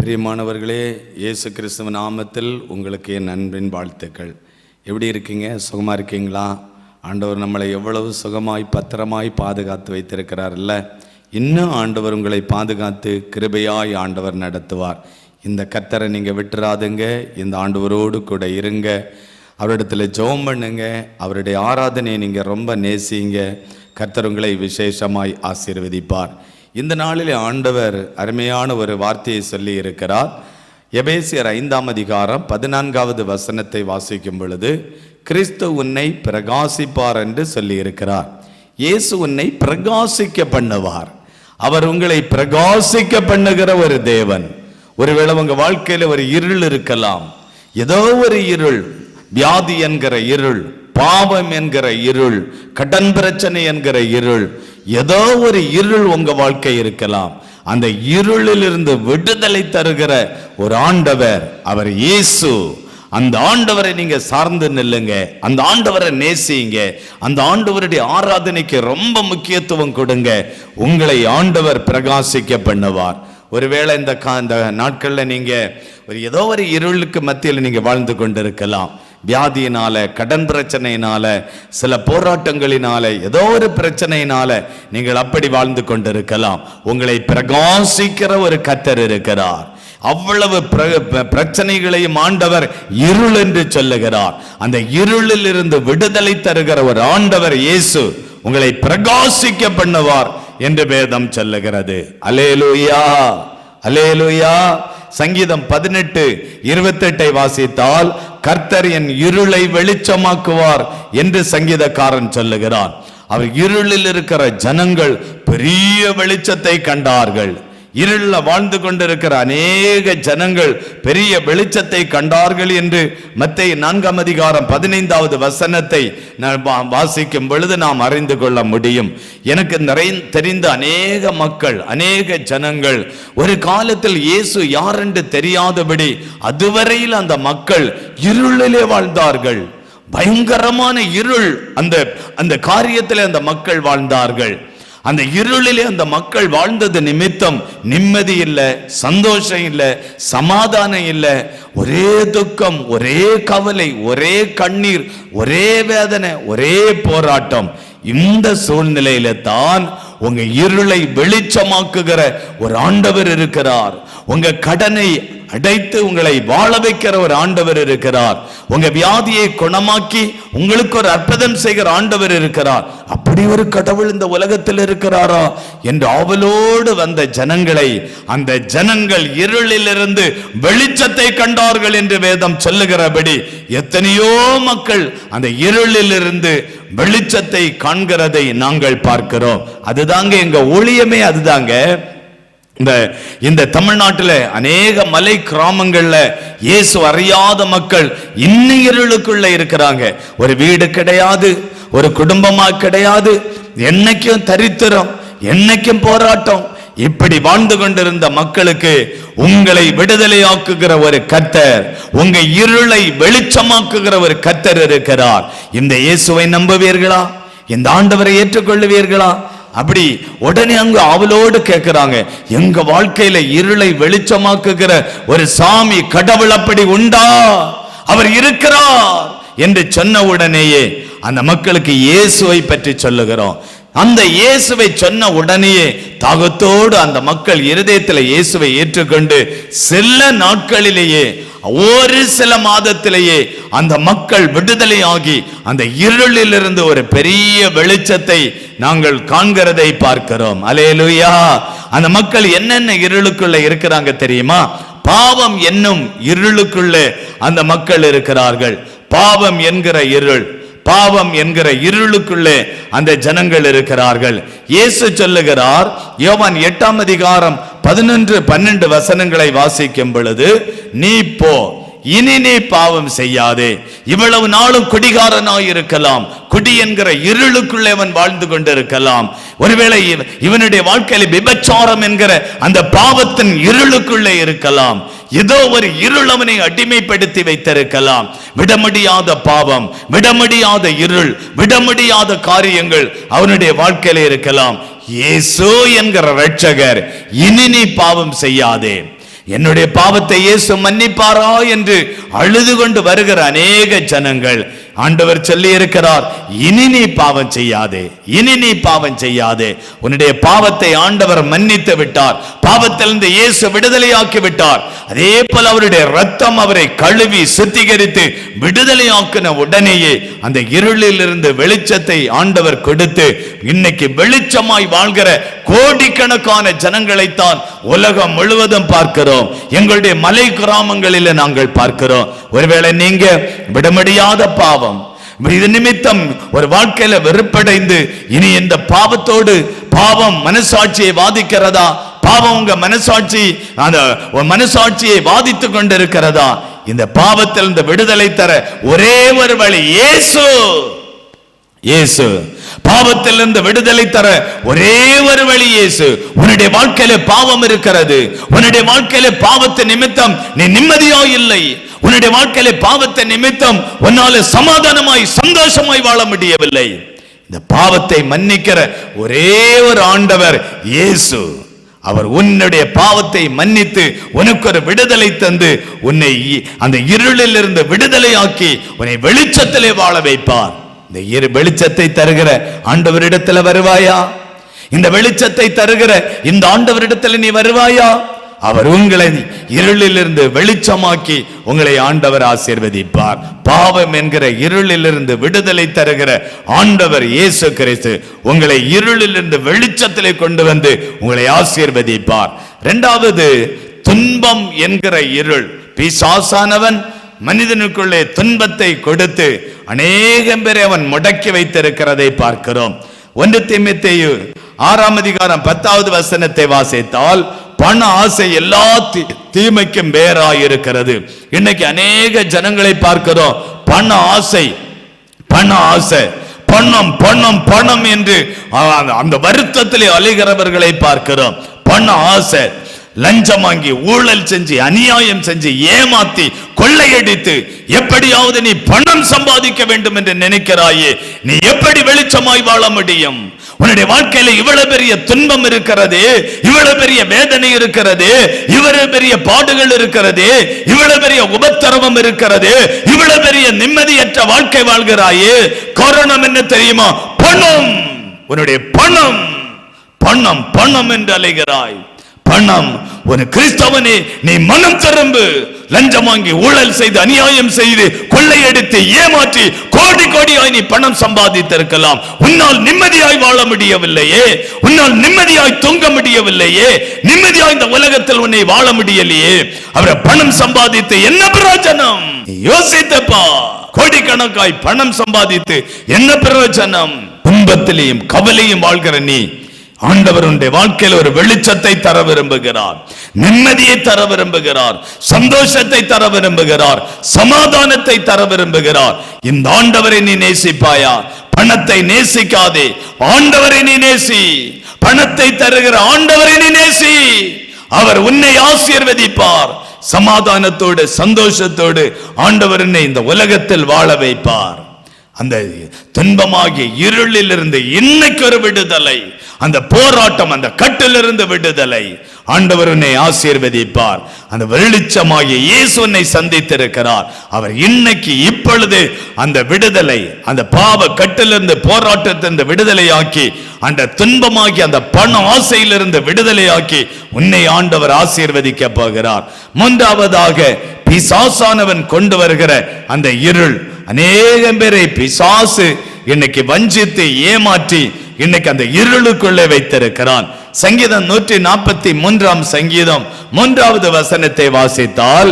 பிரியமானவர்களே இயேசு கிறிஸ்துவ நாமத்தில் உங்களுக்கு என் அன்பின் வாழ்த்துக்கள். எப்படி இருக்கீங்க? சுகமாக இருக்கீங்களா? ஆண்டவர் நம்மளை எவ்வளவு சுகமாய் பத்திரமாய் பாதுகாத்து வைத்திருக்கிறார்ல இன்னும் ஆண்டவர் உங்களை பாதுகாத்து கிருபையாய் ஆண்டவர் நடத்துவார். இந்த கத்தரை நீங்கள் விட்டுறாதுங்க. இந்த ஆண்டவரோடு கூட இருங்க. அவரிடத்தில் ஜெபம் பண்ணுங்க. அவருடைய ஆராதனையை நீங்கள் ரொம்ப நேசிங்க. கர்த்தர் உங்களை விசேஷமாய் ஆசீர்வதிப்பார். இந்த நாளில் ஆண்டவர் அருமையான ஒரு வார்த்தையை சொல்லி இருக்கிறார் எபேசியர் ஐந்தாம் அதிகாரம் பதினான்காவது வசனத்தை வாசிக்கும் பொழுது கிறிஸ்து உன்னை பிரகாசிப்பார் என்று சொல்லியிருக்கிறார். இயேசு உன்னை பிரகாசிக்க பண்ணுவார். அவர் உங்களை பிரகாசிக்க பண்ணுகிற ஒரு தேவன். ஒருவேளை உங்கள் வாழ்க்கையில் ஒரு இருள் இருக்கலாம். ஏதோ ஒரு இருள் வியாதி என்கிற இருள் பாவம் என்கிற இருள் கடன் பிரச்சனை என்கிற இருள் ஏதோ ஒரு இருள் உங்க வாழ்க்கை இருக்கலாம். அந்த இருளிலிருந்து விடுதலை தருகிற ஒரு ஆண்டவர் அவர் இயேசு. அந்த ஆண்டவரை நீங்க சார்ந்து நில்லுங்க. அந்த ஆண்டவரை நேசிங்க. அந்த ஆண்டவருடைய ஆராதனைக்கு ரொம்ப முக்கியத்துவம் கொடுங்க. உங்களை ஆண்டவர் பிரகாசிக்க பண்ணுவார். ஒருவேளை இந்த கா இந்த நாட்களில் நீங்க ஒரு ஏதோ ஒரு இருளுக்கு மத்தியில் நீங்க வாழ்ந்து கொண்டிருக்கலாம். வியாதியினால கடன் பிரச்சனையினால சில போராட்டங்களினால ஏதோ ஒரு பிரச்சனையினால நீங்கள் அப்படி வாழ்ந்து கொண்டிருக்கலாம். உங்களை பிரகாசிக்கிற ஒரு கத்தர் இருக்கிறார். அவ்வளவு பிர- பிரச்சனைகளையும் ஆண்டவர் இருள் என்று சொல்லுகிறார். அந்த இருளில் இருந்து விடுதலை தருகிற ஒரு ஆண்டவர் இயேசு உங்களை பிரகாசிக்க பண்ணுவார் என்று வேதம் சொல்லுகிறது. அலேலுயா அலேலுயா சங்கீதம் பதினெட்டு இருபத்தெட்டை வாசித்தால் கர்த்தர் என் இருளை வெளிச்சமாக்குவார் என்று சங்கீதக்காரன் சொல்லுகிறான். அவர் இருளில் இருக்கிற ஜனங்கள் பெரிய வெளிச்சத்தை கண்டார்கள். இருளில் வாழ்ந்து கொண்டிருக்கிற அநேக ஜனங்கள் பெரிய வெளிச்சத்தை கண்டார்கள் என்று மத்திய நான்காம் அதிகாரம் பதினைந்தாவது வசனத்தை நான் வா- வாசிக்கும் பொழுது நாம் அறிந்து கொள்ள முடியும். எனக்கு நிறை தெரிந்த அநேக மக்கள் அநேக ஜனங்கள் ஒரு காலத்தில் இயேசு யார் என்று தெரியாதபடி அதுவரையில் அந்த மக்கள் இருளிலே வாழ்ந்தார்கள். பயங்கரமான இருள் அந்த அந்த காரியத்திலே அந்த மக்கள் வாழ்ந்தார்கள். அந்த இருளிலே அந்த மக்கள் வாழ்ந்தது நிமித்தம் நிம்மதி இல்லை சந்தோஷம் இல்லை சமாதானம் இல்லை. ஒரே துக்கம் ஒரே கவலை ஒரே கண்ணீர் ஒரே வேதனை ஒரே போராட்டம். இந்த சூழ்நிலையில தான் உங்க இருளை வெளிச்சமாக்குகிற ஒரு ஆண்டவர் இருக்கிறார். உங்க கடனை அடைத்து உங்களை வாழ வைக்கிற ஒரு ஆண்டவர் இருக்கிறார். உங்க வியாதியை குணமாக்கி உங்களுக்கு ஒரு அற்புதம் செய்கிற ஆண்டவர் இருக்கிறார். அப்படி ஒரு கடவுள் இந்த உலகத்தில் இருக்கிறாரா? என்று ஆவலோடு வந்த ஜனங்களை அந்த ஜனங்கள் இருளிலிருந்து வெளிச்சத்தை கண்டார்கள் என்று வேதம் சொல்லுகிறபடி எத்தனையோ மக்கள் அந்த இருளிலிருந்து வெளிச்சத்தை காண்கிறதை நாங்கள் பார்க்கிறோம். அதுதாங்க எங்க ஊழியமே அதுதாங்க. இந்த இந்த தமிழ்நாட்டில் அநேக மலை கிராமங்கள்ல இயேசு அறியாத மக்கள் இன்னும் இருளுக்குள்ள இருக்கிறாங்க. ஒரு வீடு கிடையாது ஒரு குடும்பமா கிடையாது என்னைக்கும் தரித்திரம் என்னைக்கும் போராட்டம். இப்படி வாழ்ந்து கொண்டிருந்த மக்களுக்கு உங்களை விடுதலையாக்குகிற ஒரு கத்தர் உங்க இருளை வெளிச்சமாக்குகிற ஒரு கத்தர் இருக்கிறார். இந்த இயேசுவை நம்புவீர்களா? இந்த ஆண்டவரை ஏற்றுக்கொள்ளுவீர்களா? அப்படி உடனே அங்க அவளோடு கேட்கிறாங்க எங்க வாழ்க்கையில இருளை வெளிச்சமாக்குகிற ஒரு சாமி கடவுள் அப்படி உண்டா? அவர் இருக்கிறார்! என்று சொன்ன உடனேயே அந்த மக்களுக்கு இயேசுவை பற்றி சொல்லுகிறோம். அந்த இயேசுவை சொன்ன உடனேயே தாகத்தோடு அந்த மக்கள் இருதயத்தில் இயேசுவை ஏற்றுக்கொண்டு சில நாட்களிலேயே ஒரு சில மாதத்திலேயே அந்த மக்கள் விடுதலை ஆகி அந்த இருளிலிருந்து ஒரு பெரிய வெளிச்சத்தை நாங்கள் காண்கிறதை பார்க்கிறோம். அலேலுயா அந்த மக்கள் என்னென்ன இருளுக்குள்ள இருக்கிறாங்க தெரியுமா? பாவம் என்னும் இருளுக்குள்ளே அந்த மக்கள் இருக்கிறார்கள். பாவம் என்கிற இருள் பாவம் என்கிற இருளுக்குள்ளே அந்த ஜனங்கள் இருக்கிறார்கள். இயேசு சொல்லுகிறார் யோவான் எட்டாம் அதிகாரம் பதினொன்று பன்னெண்டு வசனங்களை வாசிக்கும் பொழுது நீ போ இனி நீ பாவம் செய்யாதே. இவ்வளவு நாளும் குடிகாரனாய் இருக்கலாம். குடி என்கிற இருளுக்குள்ளே அவன் வாழ்ந்து கொண்டிருக்கலாம். ஒருவேளை இவனுடைய வாழ்க்கையில விபச்சாரம் என்கிற அந்த பாவத்தின் இருளுக்குள்ளே இருக்கலாம். ஏதோ ஒரு இருள் அவனை அடிமைப்படுத்தி வைத்திருக்கலாம். விடமுடியாத பாவம் விடமுடியாத இருள் விடமுடியாத காரியங்கள் அவனுடைய வாழ்க்கையில இருக்கலாம். இயேசு என்கிற ரட்சகர் இனி நீ பாவம் செய்யாதே. என்னுடைய பாவத்தை இயேசு மன்னிப்பாரா என்று அழுது கொண்டு வருகிற அநேக ஜனங்கள் ஆண்டவர் சொல்லி இருக்கிறார் இனி நீ பாவம் செய்யாதே இனி நீ பாவம் செய்யாதே. உன்னுடைய பாவத்தை ஆண்டவர் மன்னித்து விட்டார் பாவத்திலிருந்து இயேசு விடுதலையாக்கி விட்டார். அதே போல அவருடைய ரத்தம் அவரை கழுவி சுத்திகரித்து விடுதலையாக்கின உடனேயே அந்த இருளில் இருந்து வெளிச்சத்தை ஆண்டவர் கொடுத்து இன்னைக்கு வெளிச்சமாய் வாழ்கிற கோடிக்கணக்கான ஜனங்களைத்தான் உலகம் முழுவதும் பார்க்கிறோம். எங்களுடைய மலை கிராமங்களில் நாங்கள் பார்க்கிறோம். ஒருவேளை நீங்க விட முடியாத பாவம் இது நிமித்தம் ஒரு வாழ்க்கையில வெறுப்படைந்து இனி இந்த பாவத்தோடு பாவம் மனசாட்சியை வாதிக்கிறதா? பாவம் உங்க மனசாட்சி அந்த மனசாட்சியை வாதித்து கொண்டிருக்கிறதா? இந்த பாவத்தில் இந்த விடுதலை தர ஒரே ஒரு வழி இயேசு. இயேசு. பாவத்திலிருந்து விடுதலை தர ஒரே ஒரு வழி இயேசு. உன்னுடைய வாழ்க்கையில பாவம் இருக்கிறது. உன்னுடைய வாழ்க்கையில பாவத்தை நிமித்தம் நீ நிம்மதியா இல்லை. உன்னுடைய வாழ்க்கையில பாவத்தை நிமித்தம் உன்னால சமாதானமாய் சந்தோஷமாய் வாழ முடியவில்லை. இந்த பாவத்தை மன்னிக்கிற ஒரே ஒரு ஆண்டவர் இயேசு. அவர் உன்னுடைய பாவத்தை மன்னித்து உனக்கு ஒரு விடுதலை தந்து உன்னை அந்த இருளில் இருந்து விடுதலையாக்கி உன்னை வெளிச்சத்திலே வாழ வைப்பார். இந்த இரு வெளிச்சத்தை தருகிற ஆண்டவரிடத்துல வருவாயா? இந்த வெளிச்சத்தை தருகிற இந்த ஆண்டவரிடத்துல நீ வருவாயா? அவர் உங்களை இருளிலிருந்து வெளிச்சமாக்கி உங்களை ஆண்டவர் ஆசீர்வதிப்பார். பாவம் என்கிற இருளிலிருந்து விடுதலை தருகிற ஆண்டவர் இயேசு கிறிஸ்து உங்களை இருளிலிருந்து வெளிச்சத்திலே கொண்டு வந்து உங்களை ஆசீர்வதிப்பார். இரண்டாவது துன்பம் என்கிற இருள். பிசாசானவன் மனிதனுக்குள்ளே துன்பத்தை கொடுத்து அநேகம் பேரை அவன் முடக்கி வைத்திருக்கிறதை பார்க்கிறோம். ஒன்று தீமித்தேயு ஆறாம் அதிகாரம் பத்தாவது வசனத்தை வாசித்தால் பண ஆசை எல்லா தீமைக்கும் தீமைக்கும் வேறாயிருக்கிறது இன்னைக்கு அநேக ஜனங்களை பார்க்கிறோம் பண ஆசை பண ஆசை பணம் பணம் பணம் என்று அந்த வருத்தத்திலே அலைகிறவர்களை பார்க்கிறோம். பண ஆசை லஞ்சம் வாங்கி ஊழல் செஞ்சு அநியாயம் செஞ்சு ஏமாத்தி கொள்ளையடித்து எப்படியாவது நீ பணம் சம்பாதிக்க வேண்டும் என்று நினைக்கிறாயே நீ எப்படி வெளிச்சமாய் வாழ முடியும்? உன்னுடைய வாழ்க்கையில இவ்வளவு பெரிய துன்பம் இருக்கிறது இவ்வளவு பெரிய வேதனை இருக்கிறது இவ்வளவு பெரிய பாடுகள் இருக்கிறது இவ்வளவு பெரிய உபத்திரவம் இருக்கிறது இவ்வளவு பெரிய நிம்மதியற்ற வாழ்க்கை வாழ்கிறாயே. காரணம் என்ன தெரியுமா? பணம். உன்னுடைய பணம். பணம் பணம் என்று அலைகிறாய். பணம் ஒரு கிறிஸ்தவனே நீ மனம் திரும்பு. லஞ்சம் வாங்கி ஊழல் செய்து அநியாயம் செய்து கொள்ளையடித்து ஏமாற்றி கோடி கோடியாய் நீ பணம் சம்பாதித்திருக்கலாம். உன்னால் நிம்மதியாய் வாழ முடியவில்லையே. உன்னால் நிம்மதியாய் தொங்க முடியவில்லையே. நிம்மதியாய் இந்த உலகத்தில் உன்னை வாழ முடியலையே. அவரை பணம் சம்பாதித்து என்ன பிரயோஜனம்? யோசித்தப்பா. கோடிக்கணக்காய் பணம் சம்பாதித்து என்ன பிரயோஜனம்? துன்பத்திலையும் கவலையும் வாழ்கிற நீ ஆண்டவர் வாழ்க்கையில் ஒரு வெளிச்சத்தை தர விரும்புகிறார் நிம்மதியை தர விரும்புகிறார் சந்தோஷத்தை தர விரும்புகிறார் சமாதானத்தை தர விரும்புகிறார். இந்த ஆண்டவரை நீ நேசிப்பாயா? பணத்தை நேசிக்காதே. ஆண்டவரை நீ நேசி. பணத்தை தருகிற ஆண்டவரை நீ நேசி. அவர் உன்னை ஆசீர்வதிப்பார். சமாதானத்தோடு சந்தோஷத்தோடு ஆண்டவர் இந்த உலகத்தில் வாழ வைப்பார். அந்த துன்பமாகிய இருளிலிருந்து இன்னைக்கு ஒரு விடுதலை அந்த போராட்டம் அந்த கட்டிலிருந்து விடுதலை. ஆண்டவர் உன்னை ஆசீர்வதிப்பார். அந்த வெளிச்சமாகிய இயேசு உன்னை சந்தித்திருக்கிறார். அவர் இன்னைக்கு இப்பொழுது அந்த விடுதலை அந்த பாவ கட்டிலிருந்து போராட்டத்திலிருந்து விடுதலையாக்கி அந்த துன்பமாகி அந்த பண ஆசையிலிருந்து விடுதலையாக்கி உன்னை ஆண்டவர் ஆசீர்வதிக்க போகிறார். மூன்றாவதாக பிசாசானவன் கொண்டு வருகிற அந்த இருள் அநேகம் பேரை பிசாசு இன்னைக்கு வஞ்சித்து ஏமாற்றி இன்னைக்கு அந்த இருளுக்குள்ளே வைத்திருக்கிறான். சங்கீதம் நூற்றி நாற்பத்தி மூன்றாம் சங்கீதம் மூன்றாவது வசனத்தை வாசித்தால்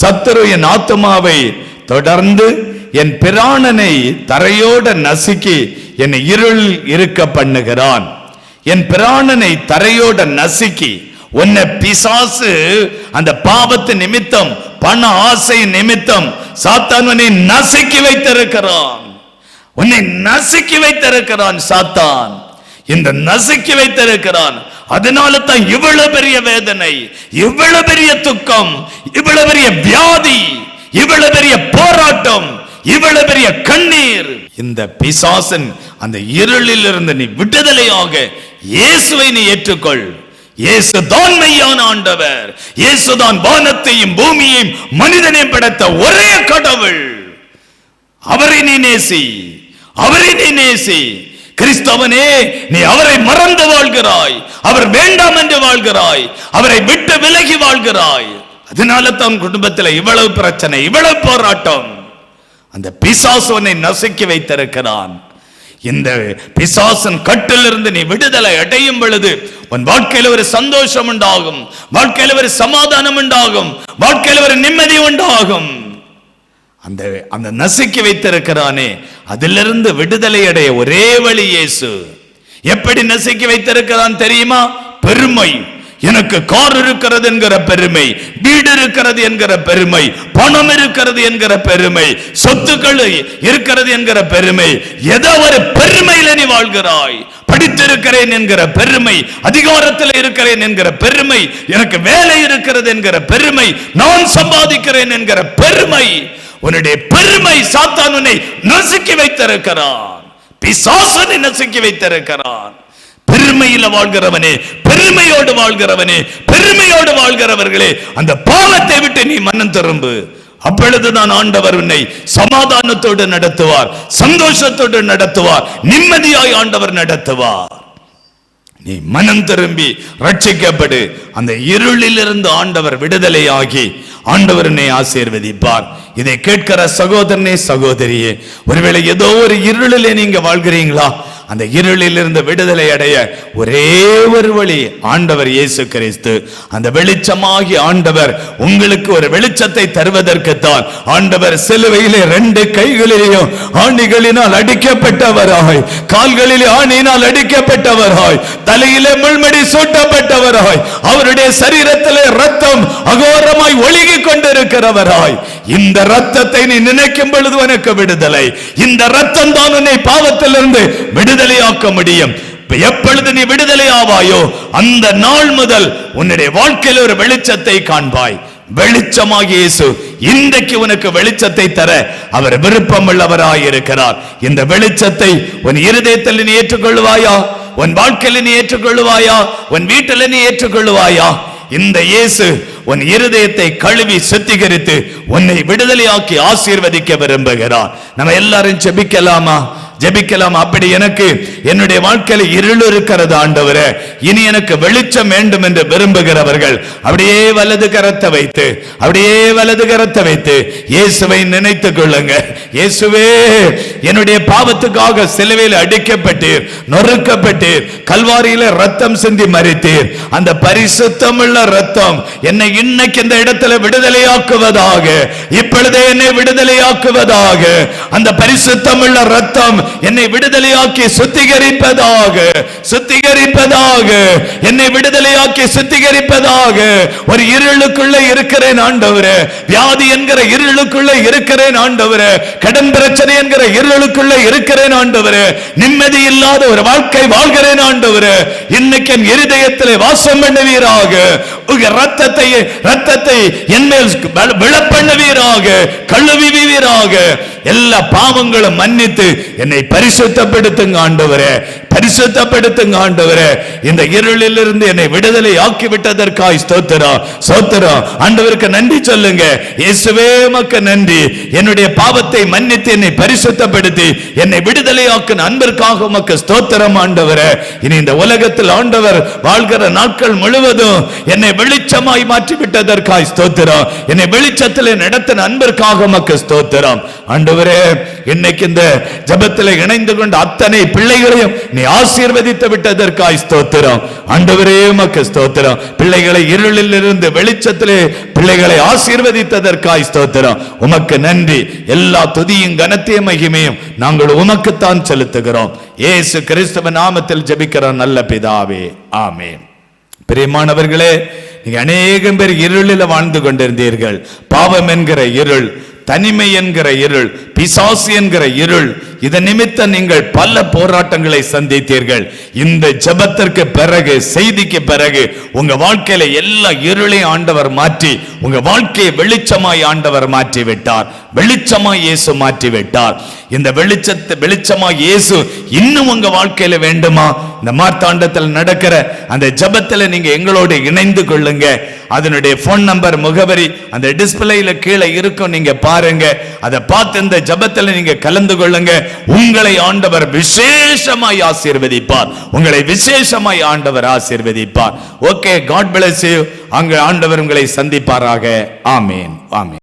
சத்துரு என் ஆத்துமாவை தொடர்ந்து என் பிராணனை தரையோட நசுக்கி என்னை இருள் இருக்க பண்ணுகிறான். என் பிராணனை தரையோட நசுக்கி உன்னை பிசாசு அந்த பாவத்து நிமித்தம் பண ஆசை நிமித்தம் சாத்தான் உன்னை நசுக்கி வைத்திருக்கிறான். உன்னை நசுக்கி வைத்திருக்கிறான் சாத்தான். இந்த நசுக்கி வைத்திருக்கிறான். அதனால தான் இவ்வளவு பெரிய வேதனை இவ்வளவு பெரிய துக்கம் இவ்வளவு பெரிய வியாதி இவ்வளவு பெரிய போராட்டம் இவ்வளவு பெரிய கண்ணீர். இந்த பிசாசன் அந்த இருளில் இருந்து நீ விடுதலையாக இயேசுவை நீ ஏற்றுக்கொள். இயேசு தான் மெய்யான ஆண்டவர். இயேசுதான் வானத்தையும் பூமியையும் மனிதனையும் படைத்த ஒரே கடவுள். அவரை நீ நேசி அவரை நீ நேசி. கிறிஸ்தவனே நீ அவரை மறந்து வாழ்கிறாய். அவர் வேண்டாம் என்று வாழ்கிறாய். அவரை விட்டு விலகி வாழ்கிறாய். அதனால தான் குடும்பத்தில் இவ்வளவு பிரச்சனை இவ்வளவு போராட்டம். அந்த பிசாசுவனை நசுக்கி வைத்திருக்கிறான். இந்த பிசாசன் கட்டிலிருந்து நீ விடுதலை அடையும் பொழுது உன் வாழ்க்கையில் ஒரு சந்தோஷம் உண்டாகும். வாழ்க்கையில் ஒரு சமாதானம் உண்டாகும். வாழ்க்கையில் ஒரு நிம்மதி உண்டாகும். அந்த அந்த நசுக்கி வைத்திருக்கிறானே அதிலிருந்து விடுதலை அடைய ஒரே வழி இயேசு. எப்படி நசுக்கி வைத்திருக்கிறான் தெரியுமா? பெருமை. எனக்கு கார் இருக்கிறது என்கிற பெருமை வீடு இருக்கிறது என்கிற பெருமை பணம் இருக்கிறது என்கிற பெருமை சொத்துக்கள் இருக்கிறது என்கிற பெருமை ஏதோ ஒரு பெருமையில நீ வாழ்கிறாய். படித்திருக்கிறேன் என்கிற பெருமை அதிகாரத்தில் இருக்கிறேன் என்கிற பெருமை எனக்கு வேலை இருக்கிறது என்கிற பெருமை நான் சம்பாதிக்கிறேன் என்கிற பெருமை உன்னுடைய பெருமை சாத்தான் உன்னை நசுக்கி வைத்திருக்கிறான். பிசாசனை நசுக்கி வைத்திருக்கிறான். பெருமையில வாழ்கிறவனே பெருமையோடு வாழ்கிறவனே பெருமையோடு வாழ்கிறவர்களே அந்த பாவத்தை விட்டு நீ மனம் திரும்பு. அப்பொழுதுதான் ஆண்டவர் உன்னை சமாதானத்தோடு நடத்துவார் சந்தோஷத்தோடு நடத்துவார் நிம்மதியாய் ஆண்டவர் நடத்துவார். நீ மனம் திரும்பி ரட்சிக்கப்படு. அந்த இருளிலிருந்து ஆண்டவர் விடுதலையாகி ஆண்டவர் உன்னை ஆசீர்வதிப்பார். இதை கேட்கிற சகோதரனே சகோதரியே ஒருவேளை ஏதோ ஒரு இருளிலே நீங்க வாழ்கிறீங்களா? அந்த இருளிலிருந்து விடுதலை அடைய ஒரே ஒரு வழி ஆண்டவர் இயேசு கிறிஸ்து. அந்த வெளிச்சமாகி ஆண்டவர் உங்களுக்கு ஒரு வெளிச்சத்தை தருவதற்குத்தான் ஆண்டவர் சிலுவையிலே ரெண்டு கைகளிலேயும் ஆணிகளினால் அடிக்கப்பட்டவராய் கால்களிலே ஆணியினால் அடிக்கப்பட்டவராய் தலையிலே முள்மடி சூட்டப்பட்டவராய் அவருடைய சரீரத்திலே ரத்தம் அகோரமாய் ஒழுகிக் கொண்டிருக்கிறவராய். இந்த ரத்தத்தை நீ நினைக்கும் பொழுது உனக்கு விடுதலை. இந்த ரத்தம் தான் உன்னை பாவத்திலிருந்து விடுதலையாக்க முடியும். எப்பொழுது நீ விடுதலை ஆவாயோ அந்த நாள் முதல் உன்னுடைய வாழ்க்கையில் ஒரு வெளிச்சத்தை காண்பாய். வெளிச்சமாக இயேசு இன்றைக்கு உனக்கு வெளிச்சத்தை தர அவர் விருப்பமுள்ளவராய் இருக்கிறார். இந்த வெளிச்சத்தை உன் இருதயத்தில் நீ ஏற்றுக்கொள்வாயா உன் வாழ்க்கையில் நீ ஏற்றுக்கொள்வாயா உன் வீட்டில் நீ ஏற்றுக்கொள்வாயா இந்த இயேசு உன் இருதயத்தை கழுவி சுத்திகரித்து உன்னை விடுதலையாக்கி ஆசீர்வதிக்க விரும்புகிறார். நம்ம எல்லாரும் செபிக்கலாமா ஜெபிக்கலாம். அப்படி எனக்கு என்னுடைய வாழ்க்கையில இருள் இருக்கிறது ஆண்டவரே. இனி எனக்கு வெளிச்சம் வேண்டும் என்று விரும்புகிறவர்கள் அப்படியே வலது கரத்தை வைத்து அப்படியே வலது கரத்தை வைத்து இயேசுவை நினைத்துக் கொள்ளுங்க. இயேசுவே என்னுடைய பாவத்துக்காக சிலுவையில் அடிக்கப்பட்டீர் நொறுக்கப்பட்டீர் கல்வாரியில ரத்தம் சிந்தி மறித்தீர் அந்த பரிசுத்தமுள்ள ரத்தம் என்னை இன்னைக்கு இந்த இடத்துல விடுதலையாக்குவதாக இப்பொழுதே என்னை விடுதலையாக்குவதாக அந்த பரிசுத்தமுள்ள ரத்தம் என்னை விடுதலையாக்கி சுத்திகரிப்பதாக சுத்திகரிப்பதாக என்னை விடுதலையாக்கி சுத்திகரிப்பதாக ஒரு இருளுக்குள்ள இருக்கிறேன் ஆண்டவரே. வியாதி என்கிற இருளுக்குள்ள இருக்கிறேன் ஆண்டவரே. கடன் பிரச்சனை என்கிற இருளுக்குள்ள இருக்கிறேன் ஆண்டவரே. நிம்மதி இல்லாத ஒரு வாழ்க்கை வாழ்கிறேன் ஆண்டவரே. இன்னைக்கு என் இருதயத்திலே வாசம் பண்ணுவீராக. ரத்தத்தை ரத்தத்தை என்மேல் விழப்பண்ணுவீராக கழுவிவீராக எல்லா பாவங்களும் மன்னித்து என்னை பரிசுத்தப்படுத்துங்க ஆண்டவரே பரிசுத்தப்படுத்துங்க ஆண்டவரே. இந்த இருளிலிருந்து என்னை விடுதலை ஆக்கி விட்டதற்காய் ஸ்தோத்திரம் ஸ்தோத்திரம் ஆண்டவருக்கு நன்றி சொல்லுங்க. இயேசுவே மக்க நன்றி. என்னுடைய பாவத்தை மன்னித்து என்னை பரிசுத்தப்படுத்தி என்னை விடுதலை விடுதலையாக்கும் அன்பிற்காக உமக்கு ஸ்தோத்திரம் ஆண்டவரே. இனி இந்த உலகத்தில் ஆண்டவர் வாழ்கிற நாட்கள் முழுவதும் என்னை வெளிச்சமாய் மாற்றிவிட்டதற்காய் ஸ்தோத்திரம். என்னை வெளிச்சத்தில் நடத்தின அன்பிற்காக உமக்கு ஸ்தோத்திரம். ஆண்டவரே இன்னைக்கு இந்த ஜபத்தில் இணைந்து கொண்ட அத்தனை பிள்ளைகளையும் நீ ஆசீர்வதித்து விட்டதற்காய் ஸ்தோத்திரம். ஆண்டவரே உமக்கு ஸ்தோத்திரம். பிள்ளைகளை இருளில் இருந்து வெளிச்சத்திலே பிள்ளைகளை ஆசீர்வதித்ததற்காய் ஸ்தோத்திரம். உமக்கு நன்றி. எல்லா துதியும் கனத்தையும் மகிமையும் நாங்கள் உமக்குத்தான் செலுத்துகிறோம். ஏசு கிறிஸ்தவ நாமத்தில் ஜெபிக்கிற நல்ல பிதாவே. ஆமென். பிரியமானவர்களே அநேகம் பேர் இருளில் வாழ்ந்து கொண்டிருந்தீர்கள். பாவம் என்கிற இருள் தனிமை என்கிற இருள் பிசாசு என்கிற இருள் இதன் நிமித்தம் நீங்கள் பல போராட்டங்களை சந்தித்தீர்கள். இந்த ஜெபத்திற்கு பிறகு செய்திக்கு பிறகு உங்க வாழ்க்கையில எல்லா இருளையும் ஆண்டவர் மாற்றி உங்க வாழ்க்கையை வெளிச்சமாய் ஆண்டவர் மாற்றி விட்டார் வெளிச்சமாய் இயேசு மாற்றி விட்டார் இந்த வெளிச்சத்தை வெளிச்சமாய் இயேசு இன்னும் உங்க வாழ்க்கையில வேண்டுமா? இந்த மார்த்தாண்டத்தில் நடக்கிற அந்த ஜபத்தில் நீங்க எங்களோடு இணைந்து கொள்ளுங்க. அதனுடைய போன் நம்பர் முகவரி அந்த டிஸ்பிளேல கீழே இருக்கும் நீங்க பாருங்க. அதை பார்த்து இந்த ஜபத்தில் நீங்க கலந்து கொள்ளுங்க. உங்களை ஆண்டவர் விசேஷமாய் ஆசீர்வதிப்பார். உங்களை விசேஷமாய் ஆண்டவர் ஆசீர்வதிப்பார். ஓகே காட் பிளஸ் அங்கு ஆண்டவர் உங்களை சந்திப்பாராக. ஆமேன் ஆமேன்